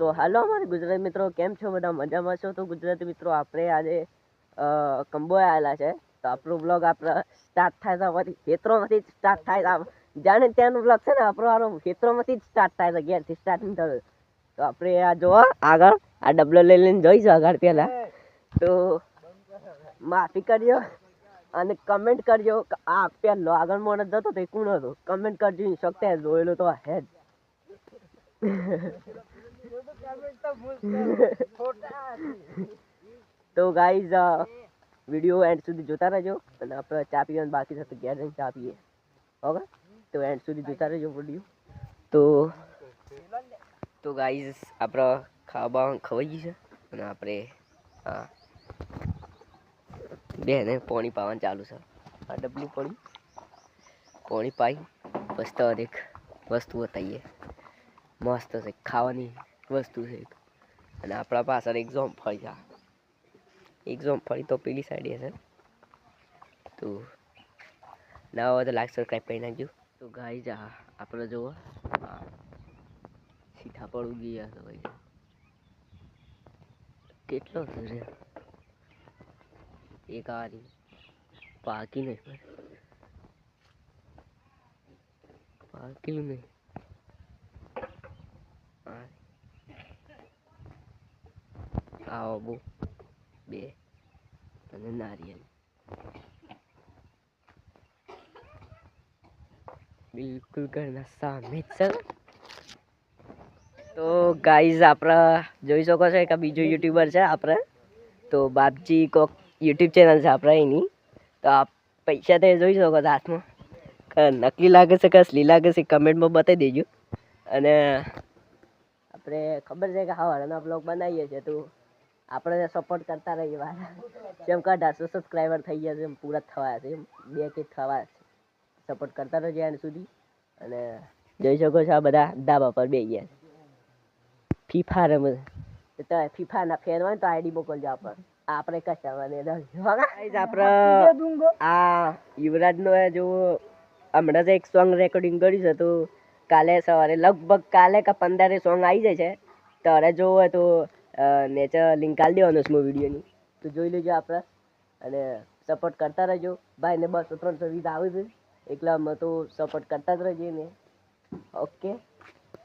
સો હાલો અમારા ગુજરાતી મિત્રો, કેમ છો? બધા મજામાં છો? તો ગુજરાતી મિત્રો, આપણે આજે કંબોય આવેલા છે. તો આપણો બ્લોગ આપણે સ્ટાર્ટ થાય છે અમારી ખેતરોમાંથી જ સ્ટાર્ટ થાય છે. જાણે ત્યાંનો બ્લોગ છે ને, આપણો આનો ખેતરોમાંથી જ સ્ટાર્ટ થાય છે, ઘેરથી સ્ટાર્ટિંગ થયું. તો આપણે આ જોવા આગળ, આ ડબલો લઈ લઈને જોઈશું આગળ પહેલાં. તો માફી કરજો અને કમેન્ટ કરજો કે આ પહેલો આગળ માણસ જતો તો એ કોણ હતો? કમેન્ટ કરજો શકતે જોયેલો તો હે જ. તો ગાઈઝ વીડિયો એન્ડ સુધી જોતા રહેજો અને આપણે ચા પીવાનું બાકી છે તો ઘેર ચા પીએ. ઓકે તો એન્ડ સુધી જોતા રહેજો વીડિયો તો તો ગાઈઝ આપણે ખાવા ખવાઈ ગઈ છે અને આપણે, હા. બેને પાણી પાવાનું ચાલુ છે. આ ડબલું પાણી. પાણી પાઈ. બસ તો એક વસ્તુ બતાવીએ મસ્ત છે, ખાવાની. વસ્તુ છે. અને આપણા પાછળ એક જોમફળી છે એક જોમફળી તો પેલી સાઈડે છે તો ના હોય તો લાઈક સબસ્ક્રાઈબ કરી નાખજો. તો ગાઈ જા આપણે જુઓ. સીધા પણ ઉગી ગયા છે ભાઈ. કેટલો છે એક આરી પાકી નહીં. પાકેલું નહીં આ આવો બે. અને નારિયેલ. બિલકુલ ઘરના સામે જ તો ગાઈઝ આપણે જોઈ શકો છો એક બીજો યુટ્યુબર છે આપણે તો બાપજી કોક યુટ્યુબ ચેનલ છે આપણે એની. તો આપ પૈસા તો જોઈ શકો છો હાથમાં. નકલી લાગે છે કે અસલી લાગે છે કમેન્ટમાં બતાવી દેજો. અને આપણે ખબર છે કે હવાના બ્લોગ બનાવીએ છીએ તો આપણે સપોર્ટ કરતા રહીએ વાર જેમ કે અઢારસો સબસ્ક્રાઈબર થઈ ગયા છે એમ પૂરા થવા છે એમ બે કે થવા છે. સપોર્ટ કરતા રહેજો એના સુધી. અને જોઈ શકો છો આ બધા ધાબા પર બે ગયા ફીફા રમે તો ફીફાના ફેન હોય તો આઈડી મોકલજો આપણે આપણે કશાવાને આપણે આ યુવરાજનો નો જો હમણાં જ એક સોંગ રેકોર્ડિંગ કર્યું છે તો કાલે સવારે લગભગ કાલે કે પંદરે સોંગ આવી જાય છે. તારે જોવો હોય તો નેચર લિંક કાલ દેવાનો છે વિડીયોની તો જોઈ લેજો આપણે. અને સપોર્ટ કરતા રહેજો. ભાઈને બસો ત્રણસો વીસ આવે છે. એકલામાં તો સપોર્ટ કરતા જ રહેજો ને. ઓકે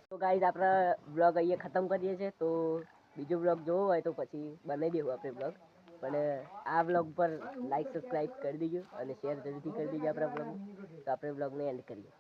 તો ગાઈઝ આપણે બ્લોગ અહીંયા ખતમ કરીએ છીએ. તો બીજો બ્લોગ જોવો હોય તો પછી બનાવી દેવું આપણે બ્લોગ પણ આ બ્લોગ પર લાઈક સબસ્ક્રાઈબ કરી દેજો. અને શેર જરૂરથી કરી દેજો આપણા બ્લોગ તો આપણે બ્લોગને એન્ડ કરીએ.